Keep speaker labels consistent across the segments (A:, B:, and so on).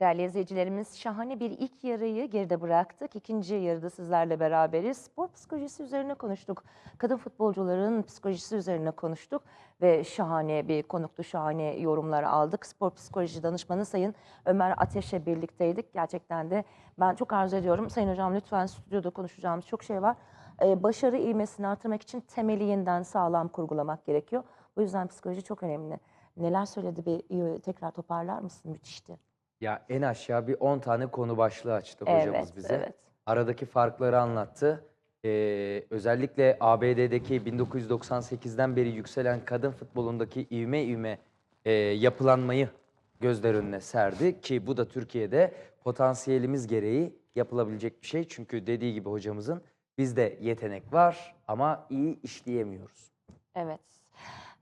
A: Değerli izleyicilerimiz şahane bir ilk yarıyı geride bıraktık. İkinci yarıda sizlerle beraberiz. Spor psikolojisi üzerine konuştuk. Kadın futbolcuların psikolojisi üzerine konuştuk. Ve şahane bir konuktu, şahane yorumlar aldık. Spor psikoloji danışmanı Sayın Ömer Ateş'le birlikteydik. Gerçekten de ben çok arzu ediyorum. Sayın Hocam lütfen stüdyoda konuşacağımız çok şey var. Ee, başarı ivmesini artırmak için temeli yeniden sağlam kurgulamak gerekiyor. Bu yüzden psikoloji çok önemli. Neler söyledi bir tekrar toparlar mısın? Müthişti.
B: Ya en aşağı bir 10 tane konu başlığı açtı hocamız
A: Evet,
B: bize.
A: evet.
B: Aradaki farkları anlattı. Ee, özellikle ABD'deki 1998'den beri yükselen kadın futbolundaki ivme ivme e, yapılanmayı gözler önüne serdi ki bu da Türkiye'de potansiyelimiz gereği yapılabilecek bir şey. Çünkü dediği gibi hocamızın bizde yetenek var ama iyi işleyemiyoruz.
A: Evet.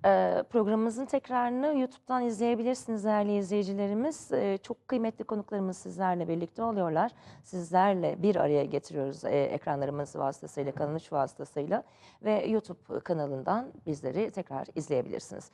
A: Ee, programımızın tekrarını YouTube'dan izleyebilirsiniz değerli izleyicilerimiz. Ee, çok kıymetli konuklarımız sizlerle birlikte oluyorlar. Sizlerle bir araya getiriyoruz e, ekranlarımız vasıtasıyla, Kanal 3 vasıtasıyla ve YouTube kanalından bizleri tekrar izleyebilirsiniz.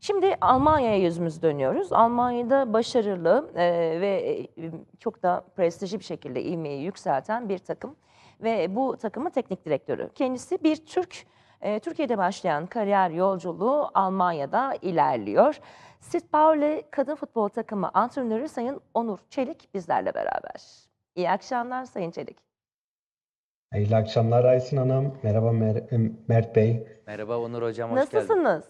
A: Şimdi Almanya'ya yüzümüz dönüyoruz. Almanya'da başarılı e, ve e, çok da prestijli bir şekilde ivmeyi yükselten bir takım ve bu takımın teknik direktörü. Kendisi bir Türk e, Türkiye'de başlayan kariyer yolculuğu Almanya'da ilerliyor. St. Pauli Kadın Futbol Takımı antrenörü Sayın Onur Çelik bizlerle beraber. İyi akşamlar Sayın Çelik.
C: Hayırlı akşamlar Aysin Hanım. Merhaba Mer- Mert Bey.
B: Merhaba Onur hocam hoş geldin.
A: Nasılsınız?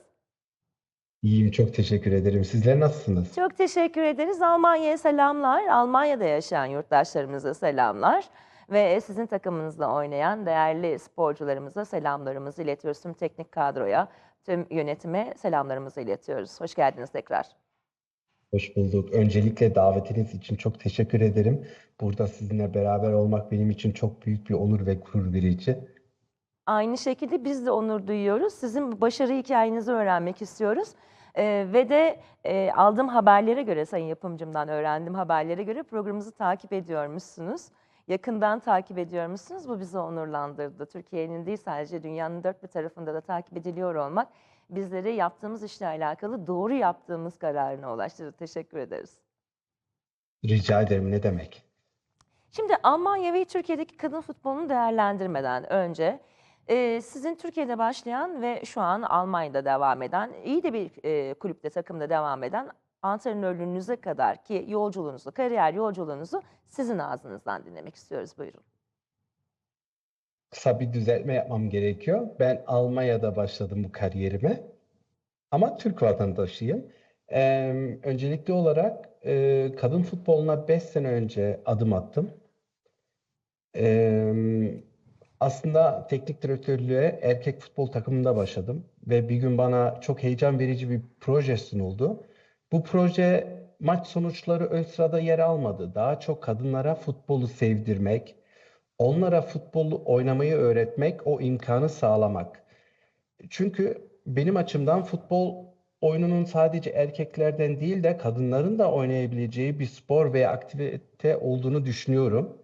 C: İyiyim, çok teşekkür ederim. Sizler nasılsınız?
A: Çok teşekkür ederiz. Almanya'ya selamlar. Almanya'da yaşayan yurttaşlarımıza selamlar. Ve sizin takımınızla oynayan değerli sporcularımıza selamlarımızı iletiyoruz. Tüm teknik kadroya, tüm yönetime selamlarımızı iletiyoruz. Hoş geldiniz tekrar.
C: Hoş bulduk. Öncelikle davetiniz için çok teşekkür ederim. Burada sizinle beraber olmak benim için çok büyük bir onur ve gurur verici.
A: Aynı şekilde biz de onur duyuyoruz. Sizin başarı hikayenizi öğrenmek istiyoruz. Ee, ve de e, aldığım haberlere göre, sayın yapımcımdan öğrendiğim haberlere göre programımızı takip ediyormuşsunuz. Yakından takip ediyormuşsunuz. Bu bizi onurlandırdı. Türkiye'nin değil sadece dünyanın dört bir tarafında da takip ediliyor olmak bizleri yaptığımız işle alakalı doğru yaptığımız kararına ulaştırdı. Teşekkür ederiz.
C: Rica ederim, ne demek?
A: Şimdi Almanya ve Türkiye'deki kadın futbolunu değerlendirmeden önce e, sizin Türkiye'de başlayan ve şu an Almanya'da devam eden, iyi de bir e, kulüpte, takımda devam eden antrenörlüğünüze kadar ki yolculuğunuzu, kariyer yolculuğunuzu sizin ağzınızdan dinlemek istiyoruz. Buyurun.
C: Kısa bir düzeltme yapmam gerekiyor. Ben Almanya'da başladım bu kariyerime. Ama Türk vatandaşıyım. Ee, öncelikli olarak e, kadın futboluna 5 sene önce adım attım. Ee, aslında teknik direktörlüğe erkek futbol takımında başladım ve bir gün bana çok heyecan verici bir proje sunuldu. Bu proje maç sonuçları ön sırada yer almadı. Daha çok kadınlara futbolu sevdirmek, onlara futbolu oynamayı öğretmek, o imkanı sağlamak. Çünkü benim açımdan futbol oyununun sadece erkeklerden değil de kadınların da oynayabileceği bir spor veya aktivite olduğunu düşünüyorum.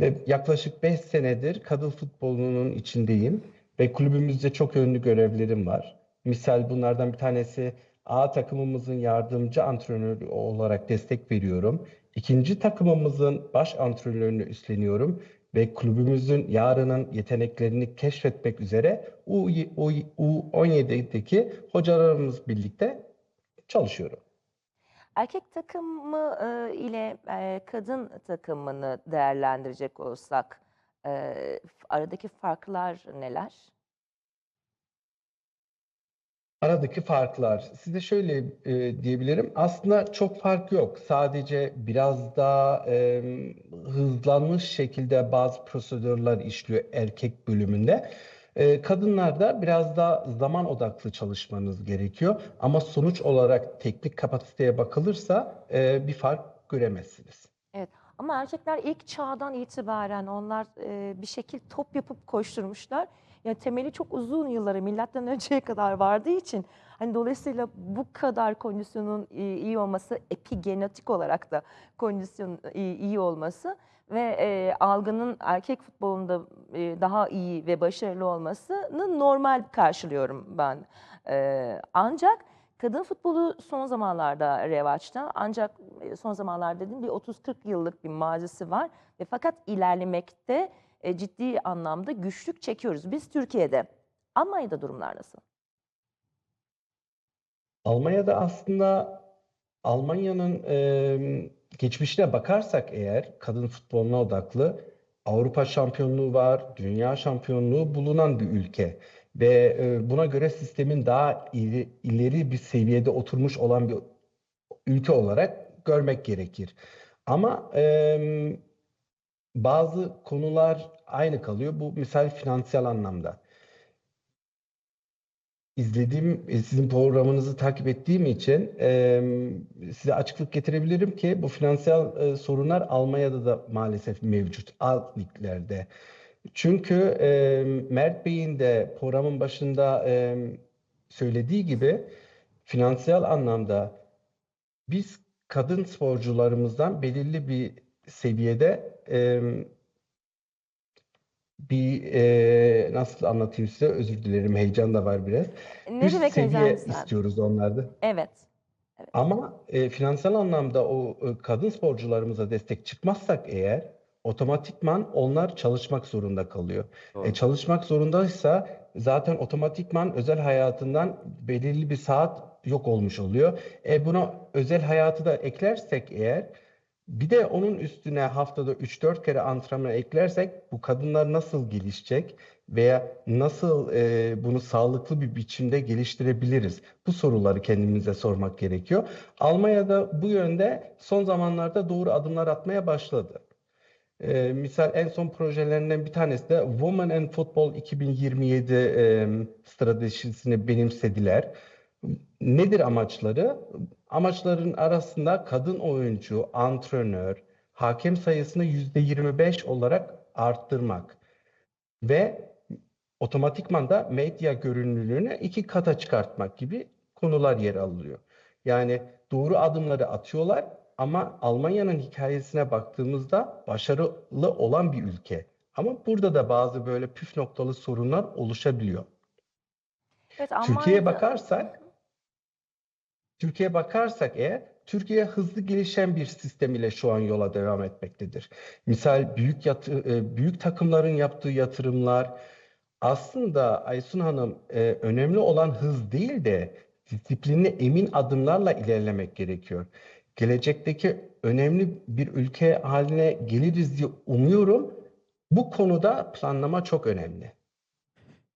C: Ve yaklaşık 5 senedir kadın futbolunun içindeyim ve kulübümüzde çok yönlü görevlerim var. Misal bunlardan bir tanesi A takımımızın yardımcı antrenörü olarak destek veriyorum. İkinci takımımızın baş antrenörünü üstleniyorum ve kulübümüzün yarının yeteneklerini keşfetmek üzere U, U, U17'deki hocalarımız birlikte çalışıyorum.
A: Erkek takımı e, ile e, kadın takımını değerlendirecek olsak e, aradaki farklar neler?
C: Aradaki farklar. Size şöyle e, diyebilirim. Aslında çok fark yok. Sadece biraz daha e, hızlanmış şekilde bazı prosedürler işliyor erkek bölümünde. E, kadınlarda biraz daha zaman odaklı çalışmanız gerekiyor. Ama sonuç olarak teknik kapasiteye bakılırsa e, bir fark göremezsiniz.
A: Evet ama erkekler ilk çağdan itibaren onlar e, bir şekil top yapıp koşturmuşlar. Yani temeli çok uzun yıllara milattan önceye kadar vardığı için hani dolayısıyla bu kadar kondisyonun iyi, iyi olması epigenetik olarak da kondisyon iyi, iyi olması ve e, algının erkek futbolunda e, daha iyi ve başarılı olmasını normal karşılıyorum ben. E, ancak Kadın futbolu son zamanlarda revaçta ancak e, son zamanlarda dedim bir 30-40 yıllık bir mazisi var ve fakat ilerlemekte e, ciddi anlamda güçlük çekiyoruz biz Türkiye'de. Almanya'da durumlar nasıl?
C: Almanya'da aslında Almanya'nın e, geçmişine bakarsak eğer kadın futboluna odaklı Avrupa şampiyonluğu var, dünya şampiyonluğu bulunan bir ülke ve e, buna göre sistemin daha ileri, ileri bir seviyede oturmuş olan bir ülke olarak görmek gerekir. Ama e, bazı konular aynı kalıyor. Bu misal finansal anlamda izlediğim, e, sizin programınızı takip ettiğim için e, size açıklık getirebilirim ki bu finansal e, sorunlar Almanya'da da maalesef mevcut alt liglerde. Çünkü e, Mert Bey'in de programın başında e, söylediği gibi finansal anlamda biz kadın sporcularımızdan belirli bir seviyede e, bir e, nasıl anlatayım size özür dilerim heyecan da var biraz.
A: Ne
C: Üst
A: demek
C: seviye istiyoruz onlarda.
A: Evet.
C: Ama e, finansal anlamda o e, kadın sporcularımıza destek çıkmazsak eğer otomatikman onlar çalışmak zorunda kalıyor.
B: Doğru.
C: E, çalışmak zorundaysa zaten otomatikman özel hayatından belirli bir saat yok olmuş oluyor. E, buna özel hayatı da eklersek eğer bir de onun üstüne haftada 3-4 kere antrenman eklersek bu kadınlar nasıl gelişecek veya nasıl e, bunu sağlıklı bir biçimde geliştirebiliriz? Bu soruları kendimize sormak gerekiyor. Almanya'da bu yönde son zamanlarda doğru adımlar atmaya başladı. E, misal en son projelerinden bir tanesi de Women in Football 2027 e, stratejisini benimsediler. Nedir amaçları? Amaçların arasında kadın oyuncu, antrenör, hakem sayısını %25 olarak arttırmak ve otomatikman da medya görünürlüğünü iki kata çıkartmak gibi konular yer alıyor. Yani doğru adımları atıyorlar ama Almanya'nın hikayesine baktığımızda başarılı olan bir ülke. Ama burada da bazı böyle püf noktalı sorunlar oluşabiliyor.
A: Evet,
C: Türkiye'ye bakarsak, Türkiye'ye bakarsak eğer, Türkiye hızlı gelişen bir sistem ile şu an yola devam etmektedir. Misal büyük yatı, e, büyük takımların yaptığı yatırımlar aslında Aysun Hanım e, önemli olan hız değil de disiplinli emin adımlarla ilerlemek gerekiyor. Gelecekteki önemli bir ülke haline geliriz diye umuyorum. Bu konuda planlama çok önemli.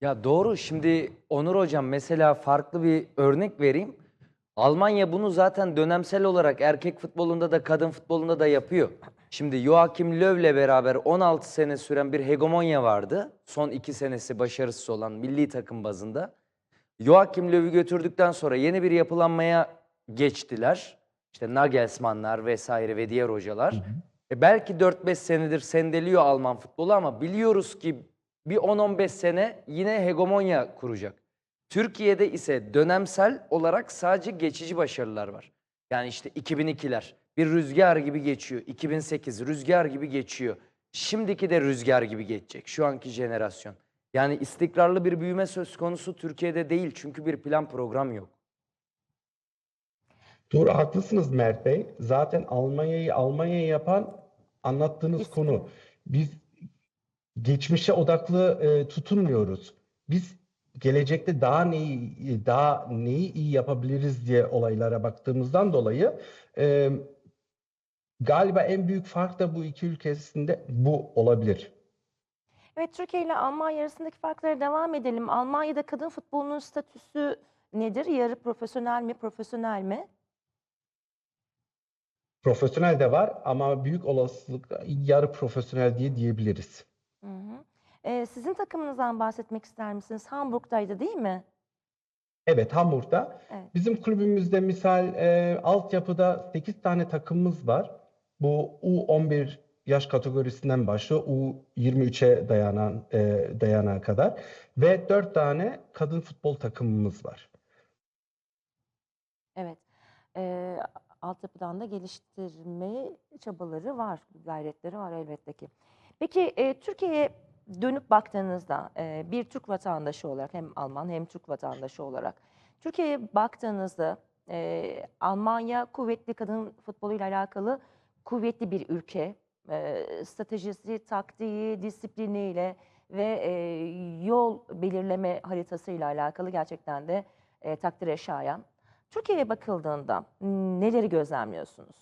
B: Ya doğru. Şimdi Onur Hocam mesela farklı bir örnek vereyim. Almanya bunu zaten dönemsel olarak erkek futbolunda da kadın futbolunda da yapıyor. Şimdi Joachim Löw'le beraber 16 sene süren bir hegemonya vardı. Son 2 senesi başarısız olan milli takım bazında. Joachim Löw'ü götürdükten sonra yeni bir yapılanmaya geçtiler. İşte Nagelsmann'lar vesaire ve diğer hocalar. E belki 4-5 senedir sendeliyor Alman futbolu ama biliyoruz ki bir 10-15 sene yine hegemonya kuracak. Türkiye'de ise dönemsel olarak sadece geçici başarılar var. Yani işte 2002'ler bir rüzgar gibi geçiyor. 2008 rüzgar gibi geçiyor. Şimdiki de rüzgar gibi geçecek şu anki jenerasyon. Yani istikrarlı bir büyüme söz konusu Türkiye'de değil çünkü bir plan program yok.
C: Doğru haklısınız Mert Bey. Zaten Almanya'yı Almanya yapan anlattığınız
A: İsmi.
C: konu. Biz geçmişe odaklı e, tutunmuyoruz. Biz gelecekte daha neyi daha neyi iyi yapabiliriz diye olaylara baktığımızdan dolayı e, galiba en büyük fark da bu iki ülkesinde bu olabilir.
A: Evet, Türkiye ile Almanya arasındaki farklara devam edelim. Almanya'da kadın futbolunun statüsü nedir? Yarı profesyonel mi, profesyonel mi?
C: Profesyonel de var ama büyük olasılıkla yarı profesyonel diye diyebiliriz.
A: Hı hı. Ee, sizin takımınızdan bahsetmek ister misiniz? Hamburg'daydı değil mi?
C: Evet, Hamburg'da.
A: Evet.
C: Bizim kulübümüzde misal e, altyapıda 8 tane takımımız var. Bu U11 yaş kategorisinden başlıyor. U23'e dayanan e, dayana kadar ve 4 tane kadın futbol takımımız var.
A: Evet. Ee, altyapıdan da geliştirme çabaları var, gayretleri var elbette ki. Peki e, Türkiye'ye dönüp baktığınızda e, bir Türk vatandaşı olarak hem Alman hem Türk vatandaşı olarak Türkiye'ye baktığınızda e, Almanya kuvvetli kadın futboluyla alakalı kuvvetli bir ülke. E, stratejisi, taktiği, disipliniyle ve e, yol belirleme haritasıyla alakalı gerçekten de e, takdire şayan. Türkiye'ye bakıldığında neleri gözlemliyorsunuz?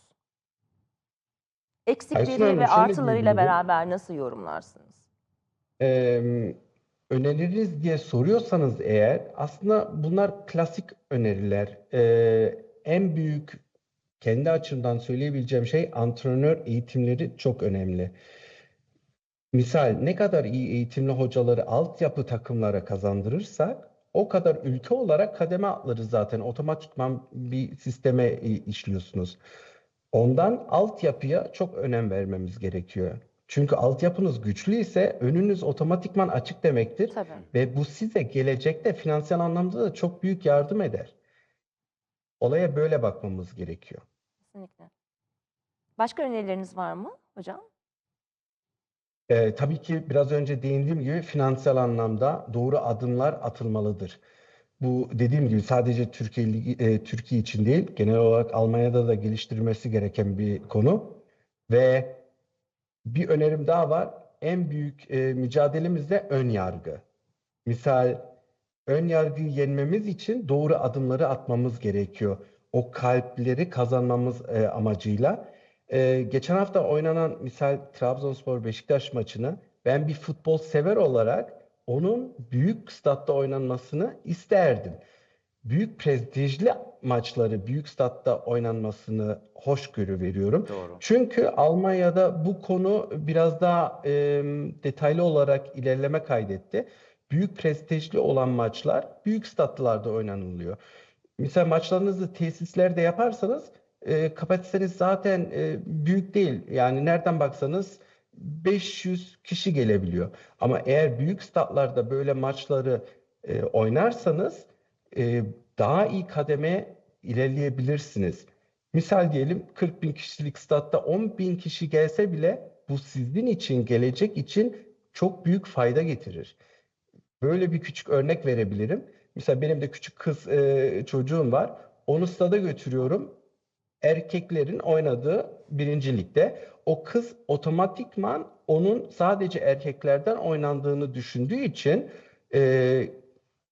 A: Eksikleri
C: Hanım,
A: ve artılarıyla beraber nasıl yorumlarsınız?
C: Eee, öneririz diye soruyorsanız eğer aslında bunlar klasik öneriler. Eee, en büyük kendi açımdan söyleyebileceğim şey antrenör eğitimleri çok önemli. Misal ne kadar iyi eğitimli hocaları altyapı takımlara kazandırırsak o kadar ülke olarak kademe atlarız zaten. Otomatikman bir sisteme işliyorsunuz. Ondan altyapıya çok önem vermemiz gerekiyor. Çünkü altyapınız güçlü ise önünüz otomatikman açık demektir
A: Tabii.
C: ve bu size gelecekte finansal anlamda da çok büyük yardım eder. Olaya böyle bakmamız gerekiyor.
A: Kesinlikle. Başka önerileriniz var mı hocam?
C: Ee, tabii ki biraz önce değindiğim gibi finansal anlamda doğru adımlar atılmalıdır. Bu dediğim gibi sadece Türkiye e, Türkiye için değil, genel olarak Almanya'da da geliştirilmesi gereken bir konu. Ve bir önerim daha var. En büyük e, mücadelemiz de ön yargı. Misal ön yargıyı yenmemiz için doğru adımları atmamız gerekiyor. O kalpleri kazanmamız e, amacıyla. E, geçen hafta oynanan misal Trabzonspor Beşiktaş maçını ben bir futbol sever olarak onun büyük statta oynanmasını isterdim. Büyük prestijli maçları büyük statta oynanmasını hoşgörü veriyorum.
B: Doğru.
C: Çünkü Almanya'da bu konu biraz daha e, detaylı olarak ilerleme kaydetti. Büyük prestijli olan maçlar büyük statlarda oynanılıyor. Mesela maçlarınızı tesislerde yaparsanız e, kapasiteniz zaten e, büyük değil. Yani nereden baksanız 500 kişi gelebiliyor. Ama eğer büyük statlarda böyle maçları e, oynarsanız e, daha iyi kademe ilerleyebilirsiniz. Misal diyelim 40 bin kişilik statta 10 bin kişi gelse bile bu sizin için, gelecek için çok büyük fayda getirir. Böyle bir küçük örnek verebilirim. Mesela benim de küçük kız e, çocuğum var. Onu stada götürüyorum. Erkeklerin oynadığı birinci ligde. O kız otomatikman onun sadece erkeklerden oynandığını düşündüğü için e,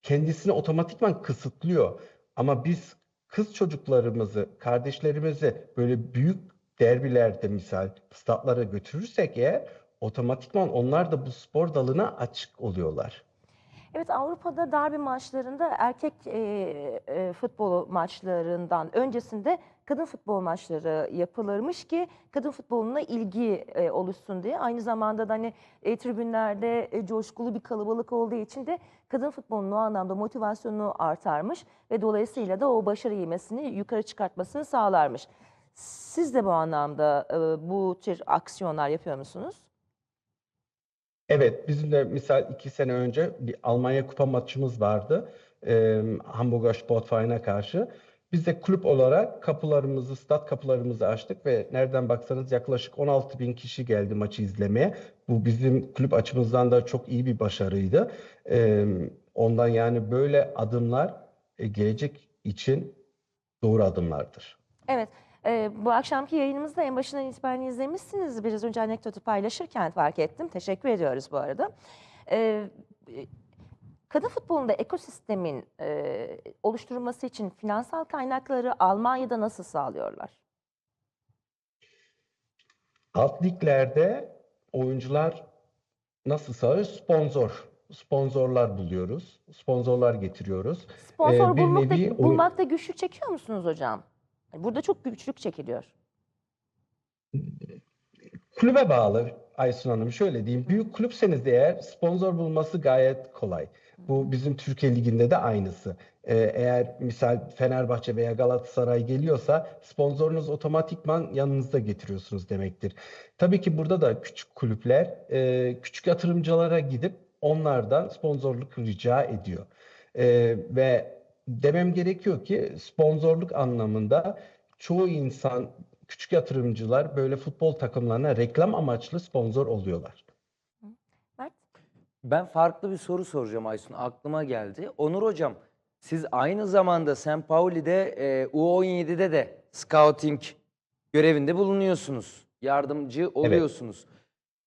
C: kendisini otomatikman kısıtlıyor. Ama biz kız çocuklarımızı, kardeşlerimizi böyle büyük derbilerde misal statlara götürürsek eğer otomatikman onlar da bu spor dalına açık oluyorlar.
A: Evet Avrupa'da derbi maçlarında erkek e, e, futbol maçlarından öncesinde kadın futbol maçları yapılırmış ki kadın futboluna ilgi e, oluşsun diye. Aynı zamanda da hani e, tribünlerde e, coşkulu bir kalabalık olduğu için de kadın futbolunun o anlamda motivasyonu artarmış ve dolayısıyla da o başarı ivmesini yukarı çıkartmasını sağlarmış. Siz de bu anlamda e, bu tür aksiyonlar yapıyor musunuz?
C: Evet, bizim de misal iki sene önce bir Almanya Kupa maçımız vardı. Ee, Hamburger Sportverein'e karşı. Biz de kulüp olarak kapılarımızı, stat kapılarımızı açtık ve nereden baksanız yaklaşık 16 bin kişi geldi maçı izlemeye. Bu bizim kulüp açımızdan da çok iyi bir başarıydı. Ondan yani böyle adımlar e, gelecek için doğru adımlardır.
A: Evet, e, bu akşamki yayınımızda en başından itibaren izlemişsiniz. Biraz önce anekdotu paylaşırken fark ettim. Teşekkür ediyoruz bu arada. E, kadın futbolunda ekosistemin e, oluşturulması için finansal kaynakları Almanya'da nasıl sağlıyorlar?
C: Alt liglerde oyuncular nasıl sağlıyor? Sponsor. Sponsorlar buluyoruz. Sponsorlar getiriyoruz.
A: Sponsor
C: Ee,
A: bulmakta,
C: nevi
A: bulmakta güçlük çekiyor musunuz hocam? Hani Burada çok güçlük çekiliyor.
C: Kulübe bağlı Aysun Hanım. Şöyle diyeyim. Büyük kulüpseniz eğer sponsor bulması gayet kolay. Bu bizim Türkiye Ligi'nde de aynısı. Ee, eğer misal Fenerbahçe veya Galatasaray geliyorsa sponsorunuz otomatikman yanınızda getiriyorsunuz demektir. Tabii ki burada da küçük kulüpler e, küçük yatırımcılara gidip onlardan sponsorluk rica ediyor. Ee, ve demem gerekiyor ki sponsorluk anlamında çoğu insan küçük yatırımcılar böyle futbol takımlarına reklam amaçlı sponsor oluyorlar.
B: Ben farklı bir soru soracağım Aysun. Aklıma geldi. Onur Hocam, Siz aynı zamanda St. Pauli'de e, U17'de de scouting görevinde bulunuyorsunuz. Yardımcı oluyorsunuz.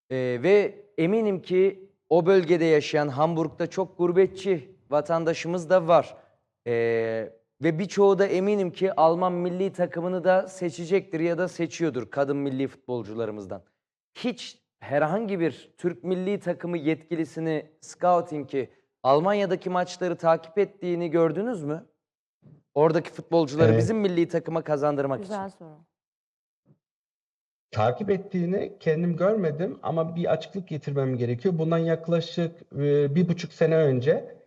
B: E, ve eminim ki o bölgede yaşayan Hamburg'da çok gurbetçi vatandaşımız da var. E, ve birçoğu da eminim ki Alman milli takımını da seçecektir ya da seçiyordur kadın milli futbolcularımızdan. Hiç herhangi bir Türk milli takımı yetkilisini scouting'i Almanya'daki maçları takip ettiğini gördünüz mü? Oradaki futbolcuları
C: Ee,
B: bizim milli takıma kazandırmak
A: Güzel
B: için.
A: soru.
C: Takip ettiğini kendim görmedim ama bir açıklık getirmem gerekiyor. Bundan yaklaşık e, bir buçuk sene önce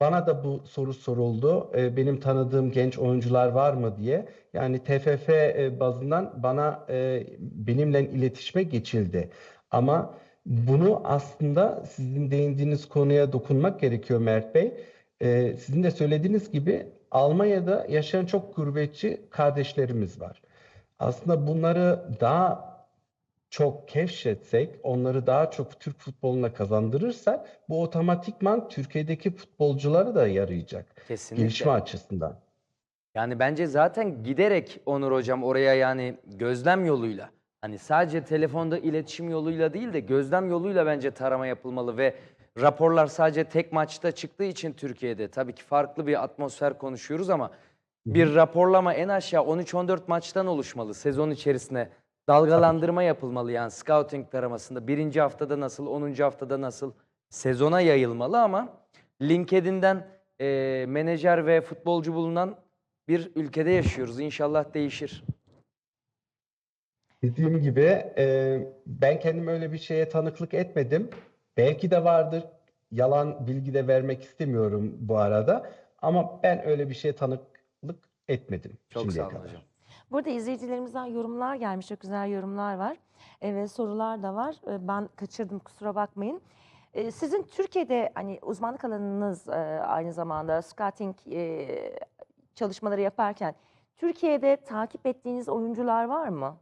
C: bana da bu soru soruldu. E, benim tanıdığım genç oyuncular var mı diye. Yani TFF e, bazından bana e, benimle iletişime geçildi. Ama bunu aslında sizin değindiğiniz konuya dokunmak gerekiyor Mert Bey. E, sizin de söylediğiniz gibi Almanya'da yaşayan çok gurbetçi kardeşlerimiz var. Aslında bunları daha çok keşfetsek, onları daha çok Türk futboluna kazandırırsak bu otomatikman Türkiye'deki futbolculara da yarayacak.
B: Kesinlikle.
C: Gelişme açısından.
B: Yani bence zaten giderek Onur Hocam oraya yani gözlem yoluyla hani sadece telefonda iletişim yoluyla değil de gözlem yoluyla bence tarama yapılmalı ve raporlar sadece tek maçta çıktığı için Türkiye'de tabii ki farklı bir atmosfer konuşuyoruz ama bir raporlama en aşağı 13-14 maçtan oluşmalı sezon içerisinde. Dalgalandırma yapılmalı yani scouting taramasında. Birinci haftada nasıl, 10. haftada nasıl sezona yayılmalı ama LinkedIn'den eee, menajer ve futbolcu bulunan bir ülkede yaşıyoruz. İnşallah değişir.
C: Dediğim gibi e, ben kendim öyle bir şeye tanıklık etmedim. Belki de vardır. Yalan bilgi de vermek istemiyorum bu arada. Ama ben öyle bir şeye tanıklık etmedim
B: Çok sağ olun
C: kadar.
B: hocam.
A: Burada izleyicilerimizden yorumlar gelmiş. Çok güzel yorumlar var. E, ve sorular da var. E, ben kaçırdım kusura bakmayın. E, sizin Türkiye'de hani uzmanlık alanınız e, aynı zamanda scouting e, çalışmaları yaparken Türkiye'de takip ettiğiniz oyuncular var mı?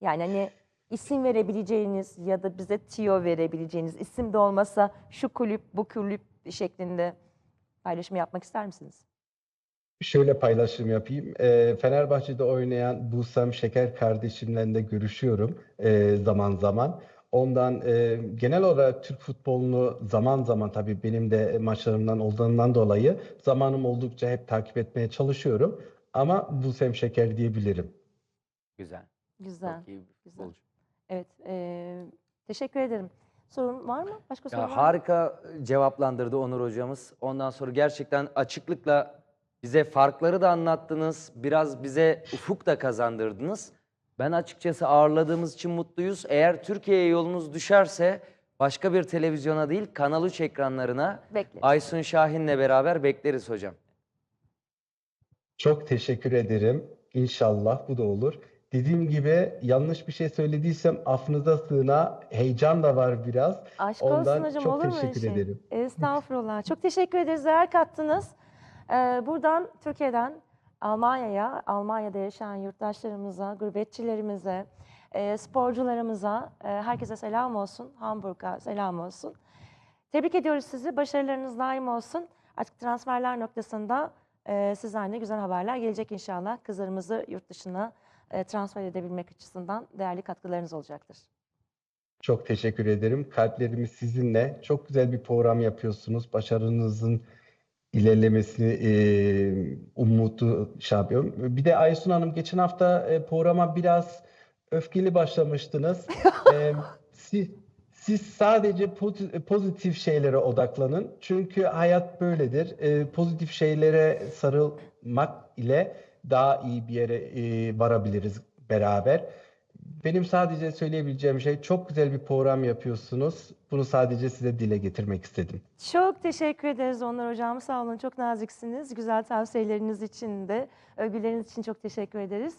A: Yani hani isim verebileceğiniz ya da bize tiyo verebileceğiniz isim de olmasa şu kulüp bu kulüp şeklinde paylaşım yapmak ister misiniz?
C: Şöyle paylaşım yapayım. Ee, Fenerbahçe'de oynayan Busam Şeker kardeşimle de görüşüyorum e, zaman zaman. Ondan e, genel olarak Türk futbolunu zaman zaman tabii benim de maçlarımdan olduğundan dolayı zamanım oldukça hep takip etmeye çalışıyorum. Ama Busem Şeker diyebilirim.
B: Güzel.
A: Güzel.
B: Çok iyi bir
A: güzel.
B: futbolcu.
A: Evet, eee, teşekkür ederim. Sorun var mı? Başka sorun
B: Ya
A: var mı?
B: harika cevaplandırdı Onur hocamız. Ondan sonra gerçekten açıklıkla bize farkları da anlattınız. Biraz bize ufuk da kazandırdınız. Ben açıkçası ağırladığımız için mutluyuz. Eğer Türkiye'ye yolunuz düşerse başka bir televizyona değil Kanal 3 ekranlarına
A: Bekleriz.
B: Aysun Şahin'le beraber bekleriz hocam.
C: Çok teşekkür ederim. İnşallah bu da olur. Dediğim gibi yanlış bir şey söylediysem affınıza sığına heyecan da var biraz.
A: Aşk
C: Ondan
A: olsun hocam
C: çok
A: olur mu
C: teşekkür
A: şey?
C: ederim.
A: Estağfurullah. Çok teşekkür ederiz. Değer kattınız. Ee, buradan Türkiye'den Almanya'ya, Almanya'da yaşayan yurttaşlarımıza, gurbetçilerimize, e, sporcularımıza, e, herkese selam olsun. Hamburg'a selam olsun. Tebrik ediyoruz sizi. Başarılarınız daim olsun. Artık transferler noktasında e, sizden de güzel haberler gelecek inşallah. Kızlarımızı yurt dışına transfer edebilmek açısından değerli katkılarınız olacaktır.
C: Çok teşekkür ederim. Kalplerimiz sizinle. Çok güzel bir program yapıyorsunuz. Başarınızın ilerlemesini e, umutu şey yapıyorum. Bir de Aysun Hanım geçen hafta e, programa biraz öfkeli başlamıştınız. E, siz, siz sadece pozi- pozitif şeylere odaklanın. Çünkü hayat böyledir. E, pozitif şeylere sarılmak ile daha iyi bir yere e, varabiliriz beraber. Benim sadece söyleyebileceğim şey çok güzel bir program yapıyorsunuz. Bunu sadece size dile getirmek istedim.
A: Çok teşekkür ederiz Onur Hocam. Sağ olun. Çok naziksiniz. Güzel tavsiyeleriniz için de, övgüleriniz için çok teşekkür ederiz.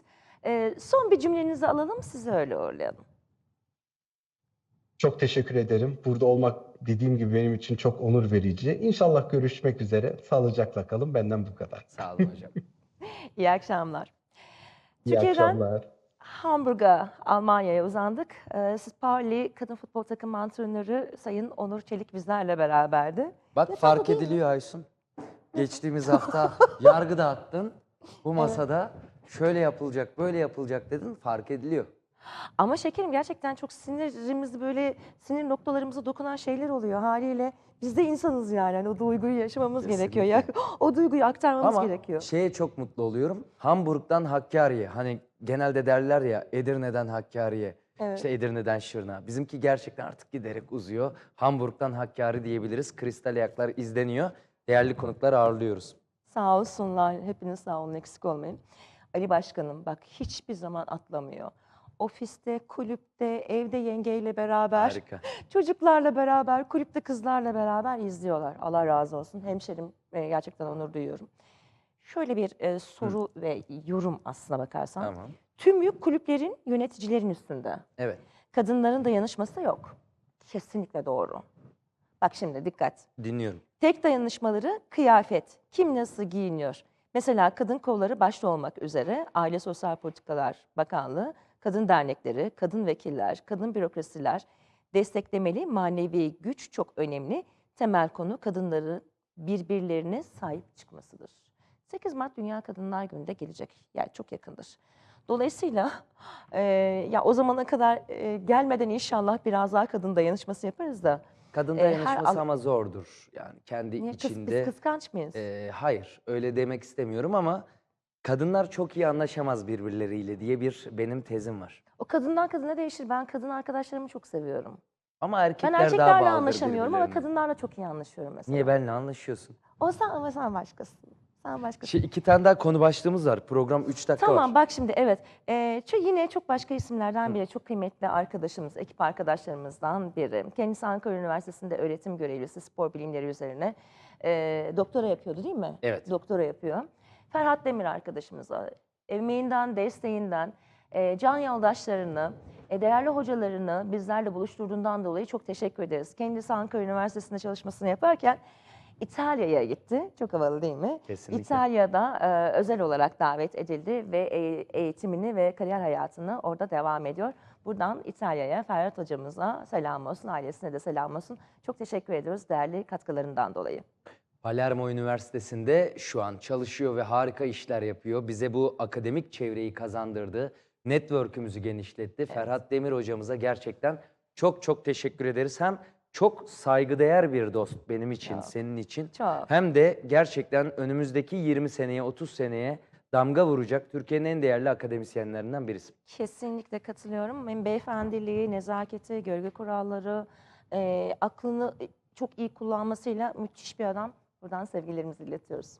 A: Ee, son bir cümlenizi alalım, sizi öyle uğurlayalım.
C: Çok teşekkür ederim. Burada olmak dediğim gibi benim için çok onur verici. İnşallah görüşmek üzere. Sağlıcakla kalın. Benden bu kadar.
B: Sağ olun hocam.
A: İyi akşamlar.
C: İyi
A: Türkiye'den
C: akşamlar.
A: Hamburg'a, Almanya'ya uzandık. Ee. Pauli kadın futbol takım antrenörü Sayın Onur Çelik bizlerle beraberdi.
B: Bak
A: Ne
B: fark
A: tatlı değil mi?
B: ediliyor Aysun. geçtiğimiz hafta yargı dağıttın. Bu masada şöyle yapılacak, böyle yapılacak dedin fark ediliyor.
A: Ama şekerim gerçekten çok sinirimizi böyle sinir noktalarımıza dokunan şeyler oluyor haliyle. Biz de insanız yani. Hani o duyguyu yaşamamız gerekiyor. Ya, o duyguyu aktarmamız
B: Ama
A: gerekiyor.
B: şeye çok mutlu oluyorum. Hamburg'dan Hakkari'ye. Hani genelde derler ya Edirne'den Hakkari'ye.
A: Evet.
B: İşte Edirne'den Şırnak'a. Bizimki gerçekten artık giderek uzuyor. Hamburg'dan Hakkari diyebiliriz. Kristal Ayaklar izleniyor. Değerli konuklar ağırlıyoruz.
A: Sağ olsunlar. Hepiniz sağ olun. Eksik olmayın. Ali Başkanım bak hiçbir zaman atlamıyor. Ofiste, kulüpte, evde yengeyle beraber,
B: Harika.
A: çocuklarla beraber, kulüpte kızlarla beraber izliyorlar. Allah razı olsun. Hemşerim e, gerçekten onur duyuyorum. Şöyle bir e, soru ve yorum aslına bakarsan.
B: Tamam.
A: Tüm yük kulüplerin yöneticilerin üstünde.
B: Evet.
A: Kadınların dayanışması yok. Kesinlikle doğru. Bak şimdi dikkat.
B: Dinliyorum.
A: Tek dayanışmaları kıyafet. Kim nasıl giyiniyor? Mesela kadın kolları başta olmak üzere Aile Sosyal Politikalar Bakanlığı, kadın dernekleri, kadın vekiller, kadın bürokrasiler desteklemeli manevi güç çok önemli. Temel konu kadınların birbirlerine sahip çıkmasıdır. 8 Mart Dünya Kadınlar Günü'nde gelecek. Yani çok yakındır. Dolayısıyla e, ya o zamana kadar e, gelmeden inşallah biraz daha kadın dayanışması yaparız da.
B: Kadın
A: her
B: dayanışması
A: al-
B: ama zordur. Yani kendi
A: Niye kıs,
B: içinde.
A: biz kıskanç mıyız?
B: Ee, hayır, öyle demek istemiyorum ama kadınlar çok iyi anlaşamaz birbirleriyle diye bir benim tezim var.
A: O kadından kadına değişir. Ben kadın arkadaşlarımı çok seviyorum.
B: Ama erkekler
A: Ben
B: daha
A: erkeklerle
B: bağlıdır
A: anlaşamıyorum ama
B: birbirlerine.
A: kadınlarla çok iyi anlaşıyorum mesela.
B: Niye benimle anlaşıyorsun?
A: O sen ama sen başkasın. Sen başkasın.
B: Şey, iki tane daha konu başlığımız var. Program 3 dakika
A: Tamam
B: var.
A: bak şimdi evet. Ee, şu yine çok başka isimlerden biri. Çok kıymetli arkadaşımız, ekip arkadaşlarımızdan biri. Kendisi Ankara Üniversitesi'nde öğretim görevlisi spor bilimleri üzerine ee, doktora yapıyordu değil mi?
B: Evet.
A: Doktora yapıyor. Ferhat Demir arkadaşımız var. Emeğinden, desteğinden, e, can yoldaşlarını, e, değerli hocalarını bizlerle buluşturduğundan dolayı çok teşekkür ederiz. Kendisi Ankara Üniversitesi'nde çalışmasını yaparken İtalya'ya gitti. Çok havalı değil mi?
B: Kesinlikle.
A: İtalya'da e, özel olarak davet edildi ve e- eğitimini ve kariyer hayatını orada devam ediyor. Buradan İtalya'ya Ferhat hocamıza selam olsun, ailesine de selam olsun. Çok teşekkür ediyoruz değerli katkılarından dolayı.
B: Palermo Üniversitesi'nde şu an çalışıyor ve harika işler yapıyor. Bize bu akademik çevreyi kazandırdı. Network'ümüzü genişletti. Ferhat Demir hocamıza gerçekten çok çok teşekkür ederiz. Hem çok saygıdeğer bir dost benim için,
A: Çok.
B: senin için.
A: Çok.
B: Hem de gerçekten önümüzdeki 20 seneye, 30 seneye damga vuracak Türkiye'nin en değerli akademisyenlerinden birisi.
A: Kesinlikle katılıyorum. Hem beyefendiliği, nezaketi, görgü kuralları, e, aklını çok iyi kullanmasıyla müthiş bir adam. Buradan sevgilerimizi iletiyoruz.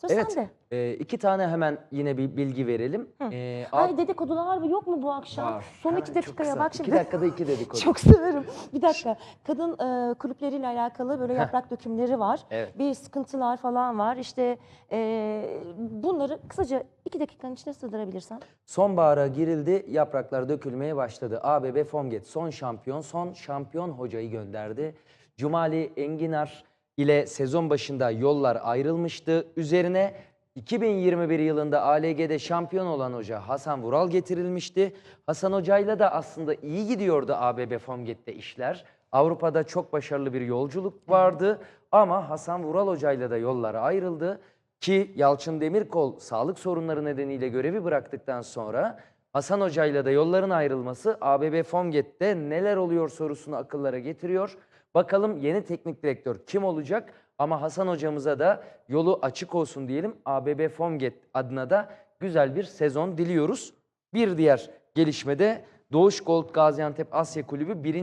A: Söz
B: Evet,
A: sende.
B: e, iki tane hemen yine bir bilgi verelim. E,
A: Ay dedikodular yok mu bu akşam?
B: Var.
A: Son
B: Hemen
A: iki dakikaya bak şimdi.
B: İki dakikada iki dedikodu.
A: Çok severim. Bir dakika. Kadın e, kulüpleriyle alakalı böyle yaprak dökümleri var.
B: Evet.
A: Bir sıkıntılar falan var. İşte e, bunları kısaca iki dakikanın içine sığdırabilirsen.
B: Sonbahara girildi, yapraklar dökülmeye başladı. ABB Fomget son şampiyon, son şampiyon hocayı gönderdi. Cumali Enginar ile sezon başında yollar ayrılmıştı. Üzerine 2021 yılında ALG'de şampiyon olan hoca Hasan Vural getirilmişti. Hasan Hoca'yla da aslında iyi gidiyordu ABB Fomget'te işler. Avrupa'da çok başarılı bir yolculuk vardı ama Hasan Vural Hoca'yla da yollar ayrıldı. Ki Yalçın Demirkol sağlık sorunları nedeniyle görevi bıraktıktan sonra Hasan Hoca'yla da yolların ayrılması ABB Fomget'te neler oluyor sorusunu akıllara getiriyor. Bakalım yeni teknik direktör kim olacak? Ama Hasan hocamıza da yolu açık olsun diyelim. ABB Fomget adına da güzel bir sezon diliyoruz. Bir diğer gelişmede Doğuş Gold Gaziantep Asya Kulübü 1.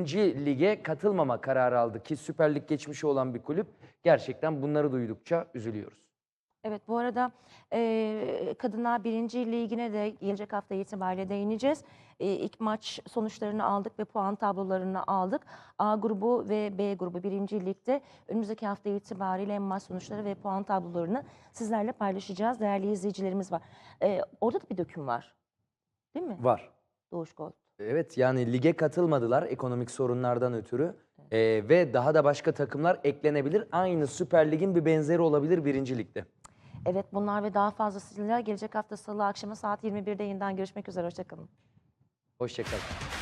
B: lige katılmama kararı aldı ki Süper Lig geçmişi olan bir kulüp. Gerçekten bunları duydukça üzülüyoruz.
A: Evet bu arada e, Kadınlar Birinci Ligi'ne de gelecek hafta itibariyle değineceğiz. E, ilk maç sonuçlarını aldık ve puan tablolarını aldık. A grubu ve B grubu Birinci Lig'de önümüzdeki hafta itibariyle hem maç sonuçları ve puan tablolarını sizlerle paylaşacağız. Değerli izleyicilerimiz var. E, orada da bir döküm var. Değil mi?
B: Var.
A: Doğuş Gol.
B: Evet yani lige katılmadılar ekonomik sorunlardan ötürü. Ee, ve daha da başka takımlar eklenebilir. Aynı Süper Lig'in bir benzeri olabilir birinci ligde.
A: Evet bunlar ve daha fazlasıyla gelecek hafta salı akşamı saat 21'de yeniden görüşmek üzere. Hoşçakalın.
B: Hoşçakalın.